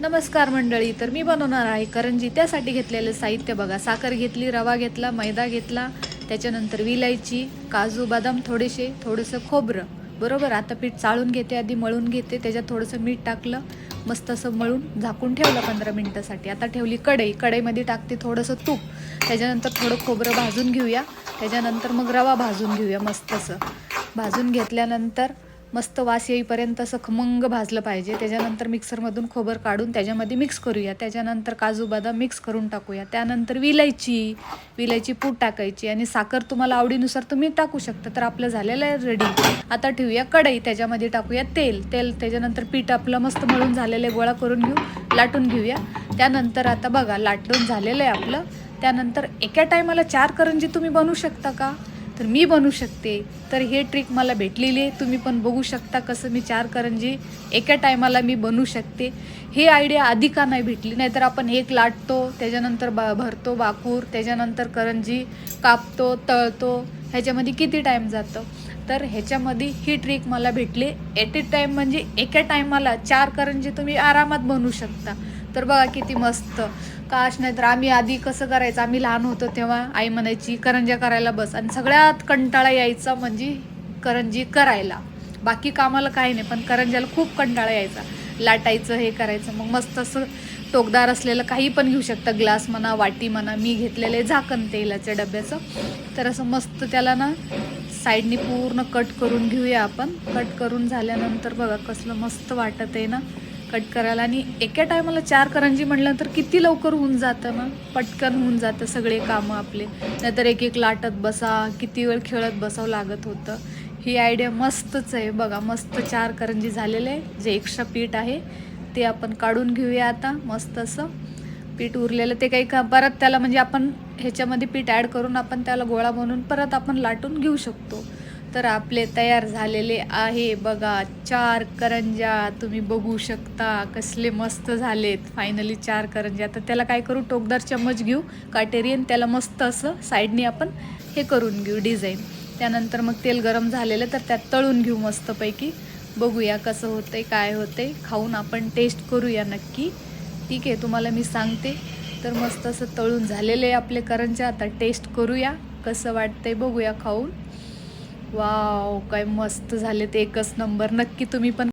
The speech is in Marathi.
नमस्कार मंडळी तर मी बनवणार आहे करंजी त्यासाठी घेतलेलं साहित्य बघा. साखर घेतली रवा घेतला मैदा घेतला त्याच्यानंतर विलायची काजू बदाम थोडेसे थोडंसं खोबरं. बरोबर? आता पीठ चाळून घेते आधी मळून घेते त्याच्यात थोडंसं मीठ टाकलं मस्त असं मळून झाकून ठेवलं पंधरा मिनटासाठी. आता ठेवली कढई. कढईमध्ये टाकते थोडंसं तूप. त्याच्यानंतर थोडं खोबरं भाजून घेऊया. त्याच्यानंतर मग रवा भाजून घेऊया मस्त असं. भाजून घेतल्यानंतर मस्त वास येईपर्यंत असं खमंग भाजलं पाहिजे. त्याच्यानंतर मिक्सरमधून खोबर काढून त्याच्यामध्ये मिक्स करूया. त्याच्यानंतर काजू बदाम मिक्स करून टाकूया. त्यानंतर विलायची विलायची पूड टाकायची आणि साखर तुम्हाला आवडीनुसार तुम्ही टाकू शकता. तर आपलं झालेलं आहे रेडी आता ठेवूया कढई. त्याच्यामध्ये टाकूया तेल. तेल त्याच्यानंतर पीठ आपलं मस्त मळून झालेलं आहे. गोळा करून घेऊ लाटून घेऊया. त्यानंतर आता बघा लाटून झालेलं आहे आपलं. त्यानंतर एका टायमाला चार करंजी तुम्ही बनवू शकता का? तर मी बनू शकते. तर हे ट्रिक मला भेटलेली आहे. तुम्ही पण बघू शकता कसं मी चार करंजी एका टायमाला मी बनवू शकते. हे आयडिया आधी का नाही भेटली. नाहीतर आपण एक लाटतो त्याच्यानंतर बा भरतो बाकूर त्याच्यानंतर करंजी कापतो तळतो. ह्याच्यामध्ये किती टाईम जातं? तर ह्याच्यामध्ये ही ट्रिक मला भेटली. ॲट ए टाईम म्हणजे एका टायमाला चार करंजी तुम्ही आरामात बनवू शकता. तर बघा किती मस्त. काश नाही तर आम्ही आधी कसं करायचं? आम्ही लहान होतो तेव्हा आई म्हणायची करंज्या करायला बस. आणि सगळ्यात कंटाळा यायचा म्हणजे करंजी करायला. बाकी कामाला काही नाही पण करंज्याला खूप कंटाळा यायचा. लाटायचं हे करायचं. मग मस्त असं टोकदार असलेलं काही पण घेऊ शकता. ग्लास म्हणा वाटी म्हणा मी घेतलेलं आहे झाकण तेलाच्या डब्याचं. तर असं मस्त त्याला ना साईडनी पूर्ण कट करून घेऊया आपण. कट करून झाल्यानंतर बघा कसलं मस्त वाटत आहे ना. कट करायला. आणि एका टायमाला चार करंजी म्हटलं तर किती लवकर होऊन जातं ना पटकन होऊन जातं सगळे कामं आपले. नाहीतर एक एक लाटत बसा किती वेळ खेळत बसावं लागत होतं. ही आयडिया मस्तच आहे. बघा मस्त चार करंजी झालेले आहे. जे एक्स्ट्रा पीठ आहे ते आपण काढून घेऊया आता. मस्त असं. पीठ उरलेलं ते काही का परत त्याला म्हणजे आपण ह्याच्यामध्ये पीठ ॲड करून आपण त्याला गोळा बनवून परत आपण लाटून घेऊ शकतो. तर आपले तयार झालेले आहे. बघा चार करंज्या तुम्ही बघू शकता. कसले मस्त झालेत. फायनली चार करंज्या. तर त्याला काय करू? टोकदार चम्मच घेऊ काटेरी आणि त्याला मस्त असं साईडने आपण हे करून घेऊ डिझाईन. त्यानंतर मग तेल गरम झालेलं तर त्यात तळून घेऊ मस्तपैकी. बघूया कसं होतंय काय होतंय. खाऊन आपण टेस्ट करूया नक्की. ठीक आहे तुम्हाला मी सांगते. तर मस्त असं तळून झालेले आहे आपले करंज्या. आता टेस्ट करूया. कसं वाटतंय बघूया खाऊन. वाव काय मस्त झाले ते एकच नंबर नक्की तुम्ही पण